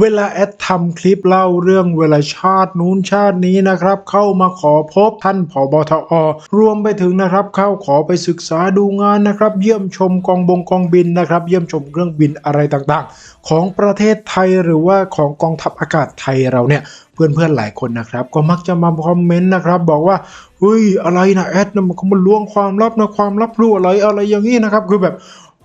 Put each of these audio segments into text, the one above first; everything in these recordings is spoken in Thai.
เวลาแอดทำคลิปเล่าเรื่องเวลาชาตินู้นชาตินี้นะครับ เข้ามาขอพบท่านผบทอรวมไปถึงนะครับ เข้าขอไปศึกษาดูงานนะครับ เยี่ยมชมกองบงกองบินนะครับ เยี่ยมชมเครื่องบินอะไรต่างๆ ของประเทศไทยหรือว่าของกองทัพอากาศไทยเราเนี่ยเพื่อนๆหลายคนนะครับ ก็มักจะมาคอมเมนต์นะครับ บอกว่าเฮ้ยอะไรนะแอดนะมันเขามาล้วงความลับนะความลับรู้อะไรอะไรอย่างนี้นะครับ คือแบบ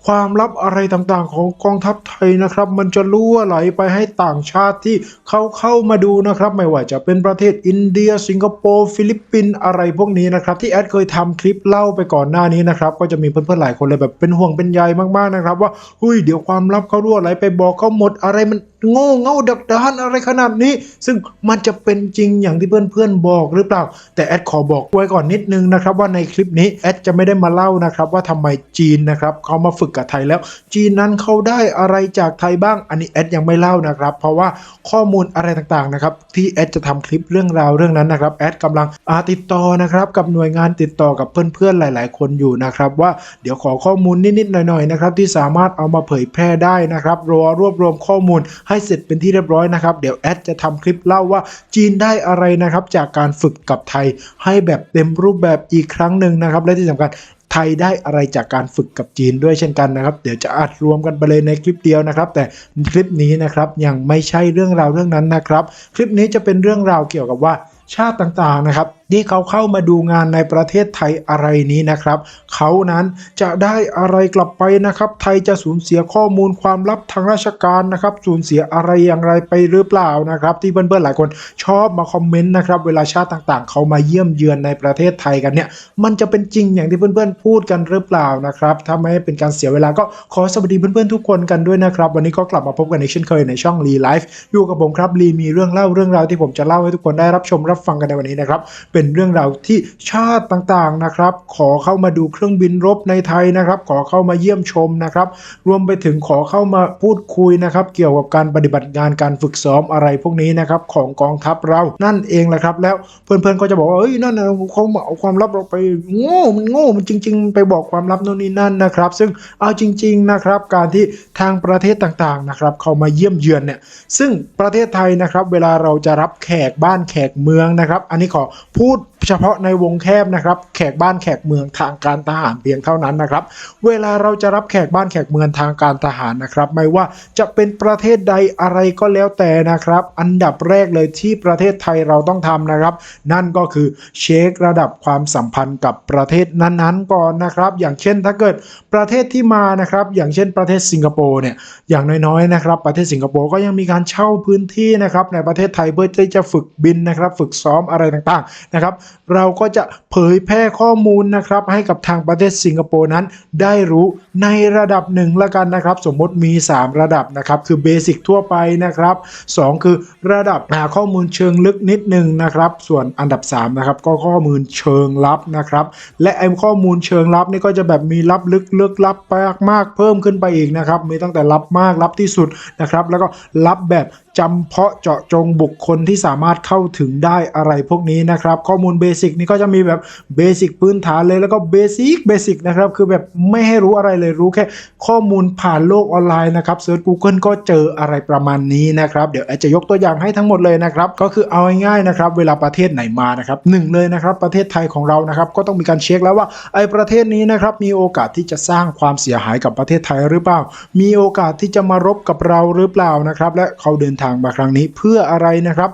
ความลับอะไรต่างๆ ของกองทัพไทยนะครับ มันจะรั่วไหลไปให้ต่างชาติที่เขาเข้ามาดูนะครับ ไม่ว่าจะเป็นประเทศอินเดีย สิงคโปร์ฟิลิปปินส์อะไรพวกนี้นะครับ ที่แอดเคยทำคลิปเล่าไปก่อนหน้านี้นะครับ ก็จะมีเพื่อนๆหลายคนเลยแบบเป็นห่วงเป็นใยมากๆนะครับ ว่าเฮ้ยเดี๋ยวความลับเขารั่วไหลไปบอกเขาหมดอะไรมันโง่เง่าดักดานอะไรขนาดนี้ ซึ่งมันจะเป็นจริงอย่างที่เพื่อนๆบอกหรือเปล่า แต่แอดขอบอกไว้ก่อนนิดนึงนะครับว่าในคลิปนี้แอดจะไม่ได้มาเล่านะครับว่าทำไมจีนนะครับเขามาฝึกกับไทยแล้ว จีนนั้นเขาได้อะไรจากไทยบ้าง อันนี้แอดยังไม่เล่านะครับ เพราะว่าข้อมูลอะไรต่างๆนะครับที่แอดจะทำคลิปเรื่องราวเรื่องนั้นนะครับแอดกำลังอาติดต่อนะครับกับหน่วยงานติดต่อกับเพื่อนๆหลาย ๆ คนอยู่นะครับ ว่าเดี๋ยวขอข้อมูลนิดๆหน่อยๆนะครับที่สามารถเอามาเผยแพร่ได้นะครับรอรวบรวมข้อมูลให้เสร็จเป็นที่เรียบร้อยนะครับ เดี๋ยวแอดจะทำคลิปเล่าว่าจีนได้อะไรนะครับจากการฝึกกับไทยให้แบบเต็มรูปแบบอีกครั้งหนึ่งนะครับและที่สำคัญ ยได้อะไรจากการฝึกกับจีนด้วยเช่นกันนะครับ เดี๋ยวจะอัดรวมกันไปเลยในคลิปเดียวนะครับ แต่คลิปนี้นะครับยังไม่ใช่เรื่องราวเรื่องนั้นนะครับ คลิปนี้จะเป็นเรื่องราวเกี่ยวกับว่าชาติต่างๆนะครับ ที่เขาเข้ามาดูงานในประเทศไทยอะไรนี้นะครับ เขานั้นจะได้อะไรกลับไปนะครับ ไทยจะสูญเสียข้อมูลความลับทางราชการนะครับ สูญเสียอะไรอย่างไรไปหรือเปล่านะครับ ที่เพื่อนๆหลายคนชอบมาคอมเมนต์นะครับเวลาชาติต่างๆ เขามาเยี่ยมเยือนในประเทศไทยกันเนี่ยมันจะเป็นจริงอย่างที่เพื่อนๆพูดกันหรือเปล่านะครับถ้าไม่เป็นการเสียเวลาก็ขอสวัสดีเพื่อนๆทุกคนกันด้วยนะครับ วันนี้ก็กลับมาพบกันในเช่นเคยในช่องรีไลฟ์อยู่กับผมครับรีมีเรื่องเล่าเรื่องราวที่ผมจะเล่าให้ทุกคนได้รับชมรับฟังกันในวันนี้นะครับเป็นเรื่องราวที่ชาติต่างๆนะครับ ขอเข้ามาดูเครื่องบินรบในไทยนะครับ ขอเข้ามาเยี่ยมชมนะครับ รวมไปถึงขอเข้ามาพูดคุยนะครับ เกี่ยวกับการปฏิบัติงานการฝึกซ้อมอะไรพวกนี้นะครับของกองทัพเรานั่นเองแหละครับ แล้วเพื่อนๆก็จะบอกว่าเอ้ยนั่นเขาเอาความลับเราไปโง่มันโง่มันจริง ๆ ไปบอกความลับโน่นนี่นั่นนะครับ ซึ่งเอาจริง ๆนะครับ การที่ทางประเทศต่างๆนะครับ เขามาเยี่ยมเยือนเนี่ยซึ่งประเทศไทยนะครับ เวลาเราจะรับแขกบ้านแขกเมืองนะครับ อันนี้ขอพูดูดเฉพาะในวงแคบนะครับ แขกบ้านแขกเมืองทางการทหารเพียงเท่านั้นนะครับ เวลาเราจะรับแขกบ้านแขกเมืองทางการทหารนะครับ ไม่ว่าจะเป็นประเทศใดอะไรก็แล้วแต่นะครับ อันดับแรกเลยที่ประเทศไทยเราต้องทำนะครับ นั่นก็คือเช็คระดับความสัมพันธ์กับประเทศนั้นๆก่อนนะครับ อย่างเช่นถ้าเกิดประเทศที่มานะครับ อย่างเช่นประเทศสิงคโปร์เนี่ยอย่างน้อยๆนะครับ ประเทศสิงคโปร์ก็ยังมีการเช่าพื้นที่นะครับในประเทศไทยเพื่อที่จะฝึกบินนะครับ ฝึกซ้อมอะไรต่างๆนะครับ เราก็จะเผยแพร่ข้อมูลนะครับ ให้กับทางประเทศสิงคโปร์นั้น ได้รู้ในระดับหนึ่งละกันนะครับ สมมติมี 3 ระดับนะครับ คือเบสิกทั่วไปนะครับ 2 คือระดับหาข้อมูลเชิงลึกนิดหนึ่งนะครับ ส่วนอันดับ3นะครับก็ข้อมูลเชิงลับนะครับ และไอ้ข้อมูลเชิงลับนี่ก็จะแบบมีลับลึกลึกลับมากมากเพิ่มขึ้นไปอีกนะครับ มีตั้งแต่ลับมากลับที่สุดนะครับ แล้วก็ลับแบบจำเพาะเจาะจงบุคคลที่สามารถเข้าถึงได้อะไรพวกนี้นะครับ ข้อมูลเบสิกนี่ก็จะมีแบบเบสิกพื้นฐานเลยแล้วก็เบสิกเบสิกนะครับ คือแบบไม่ให้รู้อะไรเลยรู้แค่ข้อมูลผ่านโลกออนไลน์นะครับเซิร์ช Google ก็เจออะไรประมาณนี้นะครับเดี๋ยวอดจะยกตัวอย่างให้ทั้งหมดเลยนะครับก็คือเอาง่ายๆนะครับเวลาประเทศไหนมานะครับหนึ่งเลยนะครับประเทศไทยของเรานะครับก็ต้องมีการเช็คแล้วว่าไอ้ประเทศนี้นะครับมีโอกาสที่จะสร้างความเสียหายกับประเทศไทยหรือเปล่า มีโอกาสที่จะมารบกับเราหรือเปล่านะครับและเขาเดินทางมาครั้งนี้เพื่ออะไรนะครับ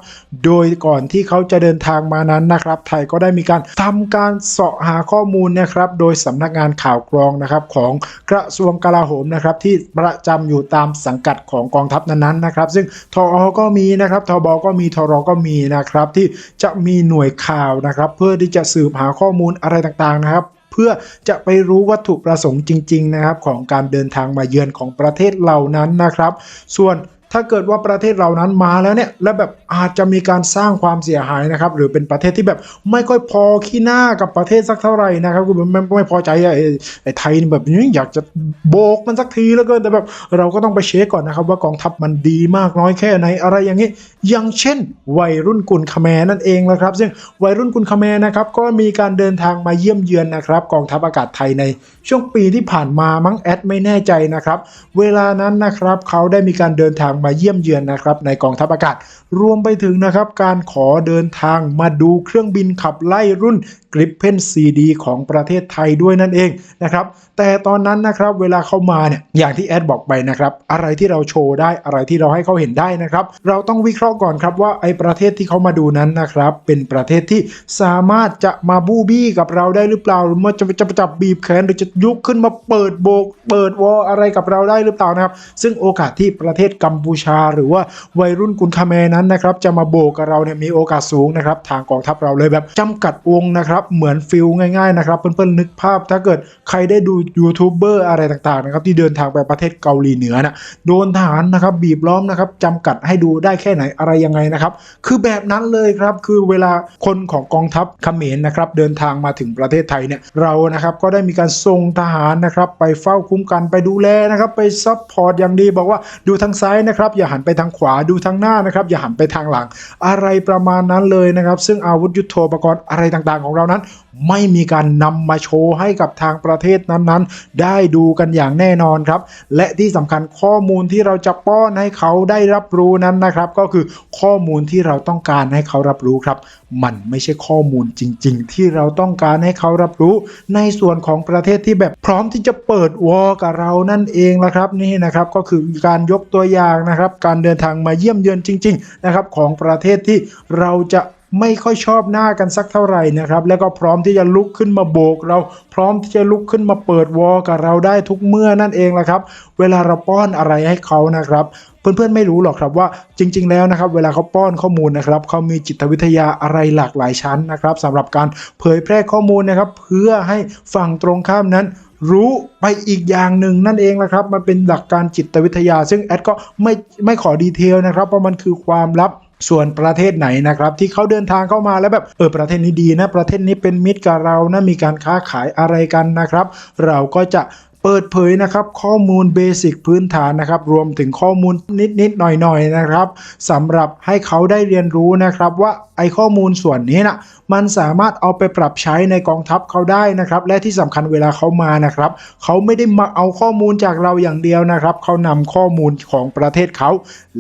โดยก่อนที่เขาจะเดินทางมานั้นนะครับ ไทยก็ได้มีการทำการเสาะหาข้อมูลนะครับ โดยสำนักงานข่าวกรองนะครับของกระทรวงกลาโหมนะครับที่ประจำอยู่ตามสังกัดของกองทัพนั้นๆนะครับ ซึ่งทออก็มีนะครับทบก็มีทรก็มีนะครับ ที่จะมีหน่วยข่าวนะครับ เพื่อที่จะสืบหาข้อมูลอะไรต่างๆนะครับเพื่อจะไปรู้วัตถุประสงค์จริง ๆ นะครับ ของการเดินทางมาเยือนของประเทศเหล่านั้นนะครับ ส่วน ถ้าเกิดว่าประเทศเหล่านั้นมาแล้วเนี่ยแล้วแบบอาจจะมีการสร้างความเสียหายนะครับหรือเป็นประเทศที่แบบไม่ค่อยพอขี้หน้ากับประเทศสักเท่าไหร่นะครับคือไม่ไม่พอใจไอ้ไอ้ไทยนี่แบบนี้อยากจะโบกมันสักทีแล้วก็แต่แบบเราก็ต้องไปเช็คก่อนนะครับ ว่ากองทัพมันดีมากน้อยแค่ไหนอะไรอย่างนี้อย่างเช่น วัยรุ่นกุลคแมรนั่นเองนะครับ ซึ่งวัยรุ่นกุลคแมรนะครับก็มีการเดินทางมาเยี่ยมเยือนนะครับ กองทัพอากาศไทยในช่วงปีที่ผ่านมามั้งแอดไม่แน่ใจนะครับ เวลานั้นนะครับเขาได้มีการเดินทางมาเยี่ยมเยือนนะครับในกองทัพอากาศ รวมไปถึงนะครับการขอเดินทางมาดูเครื่องบินขับไล่รุ่น Gripen CD ของประเทศไทยด้วยนั่นเองนะครับแต่ตอนนั้นนะครับเวลาเข้ามาเนี่ยอย่างที่แอดบอกไปนะครับอะไรที่เราโชว์ได้อะไรที่เราให้เขาเห็นได้นะครับเราต้องวิเคราะห์ก่อนครับว่าไอ้ประเทศที่เขามาดูนั้นนะครับเป็นประเทศที่สามารถจะมาบูบี้กับเราได้หรือเปล่าหรือว่าจะจะจับบีบแขนหรือจะยุกขึ้นมาเปิดโบก เปิดวออะไรกับเราได้หรือเปล่านะครับ ซึ่งโอกาสที่ประเทศกัมพูชา หรือว่าวัยรุ่นกุนคาเมนั้นนะครับจะมาโบกกับเราเนี่ยมีโอกาสสูงนะครับทางกองทัพเราเลยแบบจำกัดวงนะครับเหมือนฟิลง่ายๆนะครับเพื่อนๆนึกภาพ ถ้าเกิดใครได้ดูยูทูบเบอร์อะไรต่างๆนะครับที่เดินทางไปประเทศเกาหลีเหนือนะโดนทหารนะครับบีบล้อมนะครับจำกัดให้ดูได้แค่ไหนอะไรยังไงนะครับคือแบบนั้นเลยครับคือเวลาคนของกองทัพเขมรนะครับเดินทางมาถึงประเทศไทยเนี่ยเรานะครับก็ได้มีการส่งทหารนะครับไปเฝ้าคุ้มกันไปดูแลนะครับไปซัพพอร์ตอย่างดีบอกว่าดูทางซ้ายนะครับนะครับ อย่าหันไปทางขวาดูทางหน้านะครับ อย่าหันไปทางหลัง อะไรประมาณนั้นเลยนะครับ ซึ่งอาวุธยุโทโธปกรณ์อะไรต่างๆ ของเรานั้น ไม่มีการนำมาโชว์ให้กับทางประเทศนั้นๆ ได้ดูกันอย่างแน่นอนครับ และที่สำคัญข้อมูลที่เราจะป้อนให้เขาได้รับรู้นั้นนะครับ ก็คือข้อมูลที่เราต้องการให้เขารับรู้ครับ มันไม่ใช่ข้อมูลจริง ๆ ที่เราต้องการให้เขารับรู้ ในส่วนของประเทศที่แบบพร้อมที่จะเปิดวอร์กับเรานั่นเองละครับนี่นะครับก็คือการยกตัวอย่างนะครับ การเดินทางมาเยี่ยมเยือนจริง ๆ นะครับ ของประเทศที่เราจะ ไม่ค่อยชอบหน้ากันสักเท่าไหร่นะครับ แล้วก็พร้อมที่จะลุกขึ้นมาโบก เราพร้อมที่จะลุกขึ้นมาเปิดวอลกับเราได้ทุกเมื่อนั่นเองละครับ เวลาเราป้อนอะไรให้เขานะครับเพื่อนๆไม่รู้หรอกครับว่าจริง ๆ แล้วนะครับ เวลาเขาป้อนข้อมูลนะครับเขามีจิตวิทยาอะไรหลากหลายชั้นนะครับสำหรับการเผยแพร่ข้อมูลนะครับ เพื่อให้ฝั่งตรงข้ามนั้นรู้ไปอีกอย่างหนึ่งนั่นเองนะครับ มันเป็นหลักการจิตวิทยา ซึ่งแอดก็ไม่ไม่ขอดีเทลนะครับเพราะมันคือความลับ ส่วนประเทศไหนนะครับที่เขาเดินทางเข้ามาแล้วแบบเออประเทศนี้ดีนะประเทศนี้เป็นมิตรกับเรานะมีการค้าขายอะไรกันนะครับ เราก็จะ เปิดเผยนะครับข้อมูลเบสิกพื้นฐานนะครับ รวมถึงข้อมูลนิดๆหน่อยๆนะครับสำหรับให้เขาได้เรียนรู้นะครับว่าไอข้อมูลส่วนนี้นะมันสามารถเอาไปปรับใช้ในกองทัพเขาได้นะครับ และที่สำคัญเวลาเขามานะครับ เขาไม่ได้มาเอาข้อมูลจากเราอย่างเดียวนะครับ เขานำข้อมูลของประเทศเขา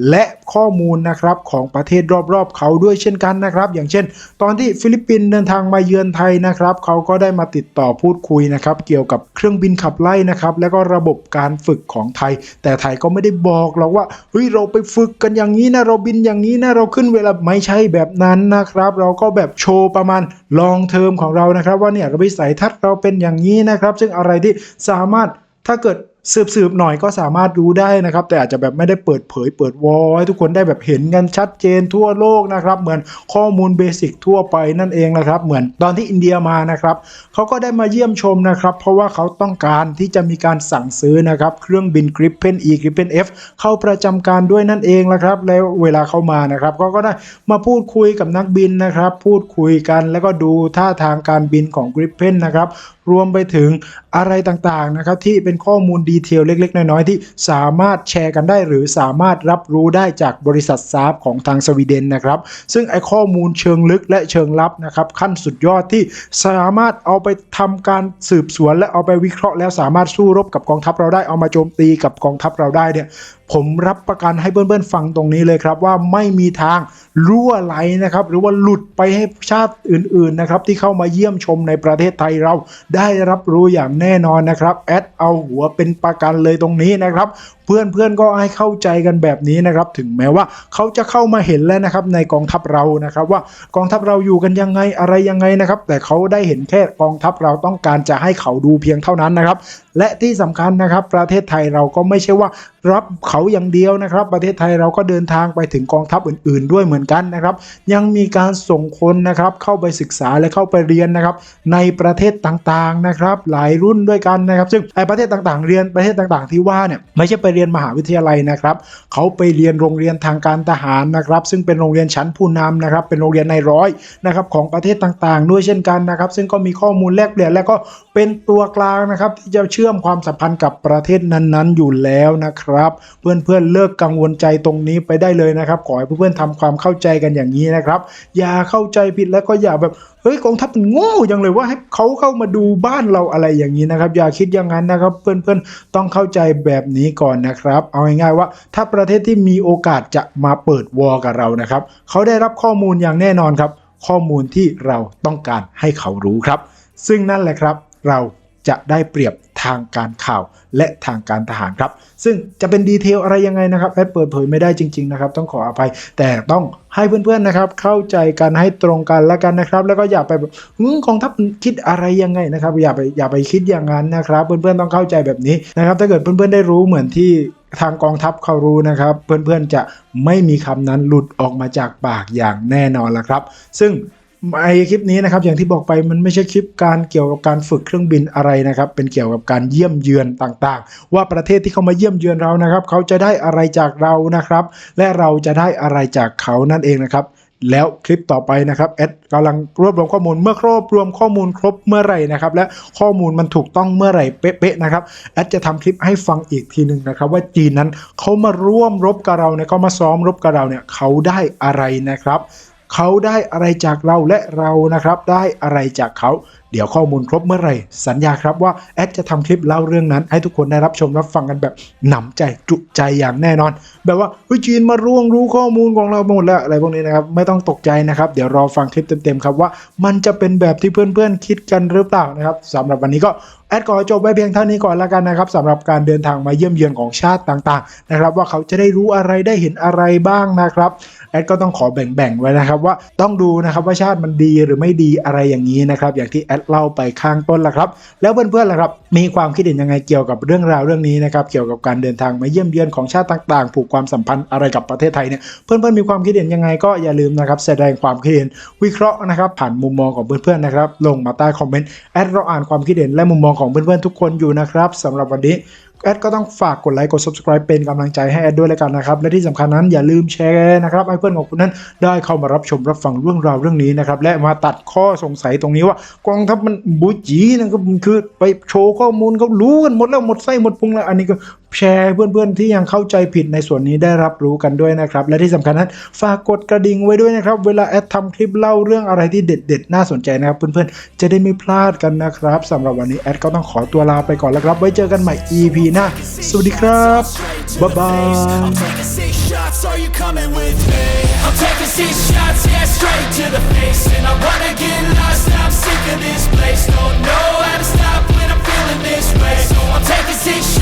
และข้อมูลนะครับของประเทศรอบๆ เขาด้วยเช่นกันนะครับ อย่างเช่น ตอนที่ฟิลิปปินส์เดินทางมาเยือนไทยนะครับ เขาก็ได้มาติดต่อพูดคุยนะครับ เกี่ยวกับเครื่องบินขับไล่นะครับ แล้วก็ระบบการฝึกของไทย แต่ไทยก็ไม่ได้บอกหรอกว่าเฮ้ยเราไปฝึกกันอย่างนี้นะเราบินอย่างนี้นะเราขึ้นเวลาไม่ใช่แบบนั้นนะครับ เราก็แบบโชว์ประมาณลองเทอมของเรานะครับ ว่าเนี่ยวิสัยทัศน์เราเป็นอย่างนี้นะครับ ซึ่งอะไรที่สามารถถ้าเกิด สืบสืบๆหน่อยก็สามารถรู้ได้นะครับ แต่อาจจะแบบไม่ได้เปิดเผยเปิดวอให้ทุกคนได้แบบเห็นกันชัดเจนทั่วโลกนะครับ เหมือนข้อมูลเบสิกทั่วไปนั่นเองนะครับ เหมือนตอนที่อินเดียมานะครับเขาก็ได้มาเยี่ยมชมนะครับ เพราะว่าเขาต้องการที่จะมีการสั่งซื้อนะครับ เครื่องบิน Gripen E Gripen F เข้าประจำการด้วยนั่นเองนะครับ แล้วเวลาเข้ามานะครับเขาก็ได้มาพูดคุยกับนักบินนะครับ พูดคุยกันแล้วก็ดูท่าทางการบินของ Gripen นะครับรวมไปถึงอะไรต่างๆนะครับที่เป็นข้อมูลดีเทลเล็ก ๆ น้อยๆที่สามารถแชร์กันได้ หรือสามารถรับรู้ได้จากบริษัทซาฟของทางสวีเดนนะครับ ซึ่งไอข้อมูลเชิงลึกและเชิงลับนะครับขั้นสุดยอดที่สามารถเอาไปทำการสืบสวนและเอาไปวิเคราะห์แล้วสามารถสู้รบกับกองทัพเราได้เอามาโจมตีกับกองทัพเราได้เนี่ยผมรับประกันให้เพื่อนๆฟังตรงนี้เลยครับ ว่าไม่มีทางรั่วไหลนะครับ หรือว่าหลุดไปให้ชาติอื่นๆนะครับ ที่เข้ามาเยี่ยมชมในประเทศไทยเราได้รับรู้อย่างแน่นอนนะครับแอดเอาหัวเป็นประกันเลยตรงนี้นะครับ เพื่อนๆก็ให้เข้าใจกันแบบนี้นะครับ ถึงแม้ว่าเขาจะเข้ามาเห็นแล้วนะครับ ในกองทัพเรานะครับ ว่ากองทัพเราอยู่กันยังไงอะไรยังไงนะครับ แต่เขาได้เห็นแค่กองทัพเราต้องการจะให้เขาดูเพียงเท่านั้นนะครับ และที่สำคัญนะครับ ประเทศไทยเราก็ไม่ใช่ว่ารับเขาอย่างเดียวนะครับ ประเทศไทยเราก็เดินทางไปถึงกองทัพอื่น ๆ ด้วยเหมือนกันนะครับ ยังมีการส่งคนนะครับเข้าไปศึกษาและเข้าไปเรียนนะครับ ในประเทศต่างๆนะครับ หลายรุ่นด้วยกันนะครับ ซึ่งไอประเทศต่างๆ เรียนประเทศต่างๆ ที่ว่าเนี่ยไม่ใช่ไปเรียนมหาวิทยาลัยนะครับเขาไปเรียนโรงเรียนทางการทหารนะครับ ซึ่งเป็นโรงเรียนชั้นผู้นำนะครับ เป็นโรงเรียนในร้อยนะครับของประเทศต่างๆ ด้วยเช่นกันนะครับ ซึ่งก็มีข้อมูลแลกเปลี่ยนและก็เป็นตัวกลางนะครับที่จะเชื่อชื่อมความสัมพันธ์กับประเทศนั้นๆ อยู่แล้วนะครับ เพื่อนๆเลิกกังวลใจตรงนี้ไปได้เลยนะครับ ขอให้เพื่อนๆทำความเข้าใจกันอย่างนี้นะครับ อย่าเข้าใจผิดแล้วก็อย่าแบบเฮ้ยกองทัพมันโง่ยังเลยว่าให้เขาเข้ามาดูบ้านเราอะไรอย่างนี้นะครับ อย่าคิดอย่างนั้นนะครับ เพื่อนๆต้องเข้าใจแบบนี้ก่อนนะครับ เอาง่ายๆว่า ถ้าประเทศที่มีโอกาสจะมาเปิดวอร์กับเรานะครับเขาได้รับข้อมูลอย่างแน่นอนครับ ข้อมูลที่เราต้องการให้เขารู้ครับ ซึ่งนั่นแหละครับ เราจะได้เปรียบ ทางการข่าวและทางการทหารครับ ซึ่งจะเป็นดีเทลอะไรยังไงนะครับแอดเปิดเผยไม่ได้จริงๆนะครับต้องขออภัยแต่ต้องให้เพื่อนๆนะครับเข้าใจกันให้ตรงกันแล้วกันนะครับ แล้วก็อย่าไปหึกองทัพคิดอะไรยังไงนะครับอย่าไปอย่าไปคิดอย่างนั้นนะครับ เพื่อนๆต้องเข้าใจแบบนี้นะครับ ถ้าเกิดเพื่อนๆได้รู้เหมือนที่ทางกองทัพเขารู้นะครับ เพื่อนๆจะไม่มีคำนั้นหลุดออกมาจากปากอย่างแน่นอนละครับ ซึ่ง ไอคลิปนี้นะครับอย่างที่บอกไปมันไม่ใช่คลิปการเกี่ยวกับการฝึกเครื่องบินอะไรนะครับ เป็นเกี่ยวกับการเยี่ยมเยือนต่างๆ ว่าประเทศที่เขามาเยี่ยมเยือนเรานะครับ เขาจะได้อะไรจากเรานะครับ และเราจะได้อะไรจากเขานั่นเองนะครับแล้วคลิปต่อไปนะครับแอดกำลังรวบรวมข้อมูลเมื่อครบรวมข้อมูลครบเมื่อไหร่นะครับ และข้อมูลมันถูกต้องเมื่อไหร่เป๊ะๆนะครับแอดจะทำคลิปให้ฟังอีกทีหนึ่งนะครับ ว่าจีนนั้นเขามาร่วมรบกับเราเนี่ยเขามาซ้อมรบกับเราเนี่ยเขาได้อะไรนะครับ เขาได้อะไรจากเราและเรานะครับ ได้อะไรจากเขา เดี๋ยวข้อมูลครบเมื่อไหร่ สัญญาครับว่าแอดจะทำคลิปเล่าเรื่องนั้น ให้ทุกคนได้รับชมรับฟังกันแบบหนำใจจุใจอย่างแน่นอน แบบว่าเฮ้ยจีนมาร่วงรู้ข้อมูลของเราหมดแล้วอะไรพวกนี้นะครับไม่ต้องตกใจนะครับ เดี๋ยวรอฟังคลิปเต็มๆครับว่า มันจะเป็นแบบที่เพื่อนๆคิดกันหรือเปล่านะครับสำหรับวันนี้ก็แอดขอจบไว้เพียงเท่านี้ก่อนแล้วกันนะครับสำหรับการเดินทางมาเยี่ยมเยือนของชาติต่างๆ นะครับ ว่าเขาจะได้รู้อะไรได้เห็นอะไรบ้างนะครับ แอดก็ต้องขอแบ่งๆไว้นะครับว่าต้องดูนะครับว่าชาติมันดีหรือไม่ดีอะไรอย่างนี้นะครับอย่างที่แอดเล่าไปข้างต้นละครับ แล้วเพื่อนๆล่ะครับ มีความคิดเห็นยังไงเกี่ยวกับเรื่องราวเรื่องนี้นะครับเกี่ยวกับการเดินทางมาเยี่ยมเยือนของชาติต่างๆ ผูกความสัมพันธ์อะไรกับประเทศไทยเนี่ยเพื่อนๆมีความคิดเห็นยังไงก็อย่าลืมนะครับแสดงความคิดเห็นวิเคราะห์นะครับ ผ่านมุมมองของเพื่อนๆนะครับลงมาใต้คอมเมนต์แอดเราอ่านความคิดเห็นและมุมมองของเพื่อนๆทุกคนอยู่นะครับสำหรับวันนี้ แอดก็ต้องฝากกดไลค์กด subscribe เป็นกำลังใจให้แอดด้วยแล้วกันนะครับ และที่สำคัญนั้นอย่าลืมแชร์นะครับให้เพื่อนของคุณนั้นได้เข้ามารับชมรับฟังเรื่องราวเรื่องนี้นะครับ และมาตัดข้อสงสัยตรงนี้ว่ากองทัพมันบุจีนะครับมันคือไปโชว์ข้อมูลเขารู้กันหมดแล้วหมดไส้หมดพุงแล้วอันนี้ก็ แชร์เพื่อนๆที่ยังเข้าใจผิดในส่วนนี้ได้รับรู้กันด้วยนะครับ และที่สำคัญนั้นฝากกดกระดิ่งไว้ด้วยนะครับ เวลาแอดทำคลิปเล่าเรื่องอะไรที่เด็ด ๆ น่าสนใจนะครับ เพื่อนๆจะได้ไม่พลาดกันนะครับสำหรับวันนี้แอดก็ต้องขอตัวลาไปก่อนแล้วครับ ไว้เจอกันใหม่ EP หน้าสวัสดีครับบ๊ายบาย this way So I'm taking six